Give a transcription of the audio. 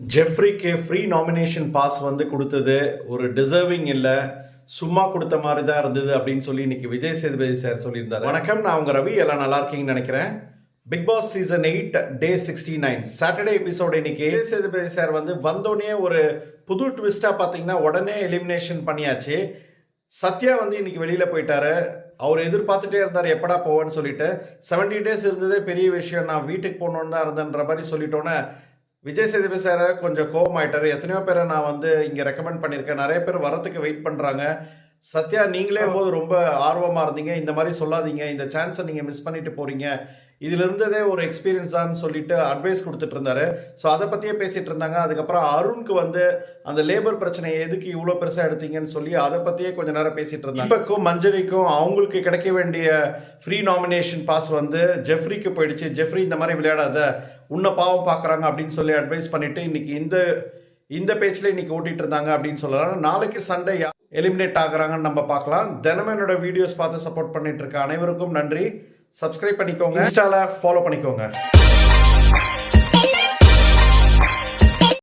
ஜெஃப்ரிக்கு free nomination pass வந்து கொடுத்தது. ஒரு டிசர்விங் இல்லை. சும்மா கொடுத்த மாதிரி தான் இருந்தது அப்படின்னு சொல்லி இன்னைக்கு விஜய் சேதுபதி சார் சொல்லியிருந்தார். வணக்கம் நான் உங்க ரவி. எல்லாம் நல்லா இருக்கீங்கன்னு நினைக்கிறேன். Bigg Boss season eight day sixty nine Saturday episode இன்னைக்கு. விஜய் சேதுபதி சார் வந்து வந்தோடனே ஒரு புது ட்விஸ்டா பார்த்தீங்கன்னா உடனே எலிமினேஷன் பண்ணியாச்சு. சத்யா வந்து இன்னைக்கு வெளியில போயிட்டாரு. அவர் எதிர்பார்த்துட்டே இருந்தார் எப்படா போவேன்னு சொல்லிட்டு. 70 டேஸ் இருந்ததே பெரிய விஷயம். நான் வீட்டுக்கு போகணுன்னு தான் இருந்தேன்ற மாதிரி சொல்லிட்டோன்னே விஜய் சேதுபதி சார் கொஞ்சம் கோவமாயிட்டாரு. எத்தனையோ பேரை நான் வந்து இங்கே ரெக்கமெண்ட் பண்ணியிருக்கேன். நிறைய பேர் வரத்துக்கு வெயிட் பண்ணுறாங்க சத்யா நீங்களே போது ரொம்ப ஆர்வமாக இருந்தீங்க. இந்த மாதிரி சொல்லாதீங்க. இந்த சான்ஸை நீங்கள் மிஸ் பண்ணிட்டு போறீங்க. இதுல இருந்ததே ஒரு எக்ஸ்பீரியன்ஸ் தான் சொல்லிட்டு அட்வைஸ் கொடுத்துட்டு இருந்தாரு. ஸோ அதை பற்றியே பேசிட்டு இருந்தாங்க. அதுக்கப்புறம் அருணுக்கு வந்து அந்த லேபர் பிரச்சனையை எதுக்கு இவ்வளோ பெருசாக எடுத்தீங்கன்னு சொல்லி அதை பற்றியே கொஞ்ச நேரம் பேசிட்டு இருந்தாங்க. இப்போக்கும் மஞ்சரிக்கும் அவங்களுக்கு கிடைக்க வேண்டிய ஃப்ரீ நாமினேஷன் பாஸ் வந்து ஜெஃப்ரிக்கு போயிடுச்சு. ஜெஃப்ரி இந்த மாதிரி விளையாடாத. உன்னை பாவம் பார்க்குறாங்க அப்படின்னு சொல்லி அட்வைஸ் பண்ணிட்டு இன்னைக்கு இந்த இந்த பேஜ்ல இன்னைக்கு ஓட்டிட்டு இருந்தாங்க அப்படின்னு சொல்லலாம். நாளைக்கு சண்டே எலிமினேட் ஆகுறாங்கன்னு நம்ம பார்க்கலாம். தினமும் என்னோட வீடியோஸ் பார்த்து சப்போர்ட் பண்ணிட்டு இருக்க அனைவருக்கும் நன்றி. சப்ஸ்கிரைப் பண்ணிக்கோங்க. இன்ஸ்டால ஃபாலோ பண்ணிக்கோங்க.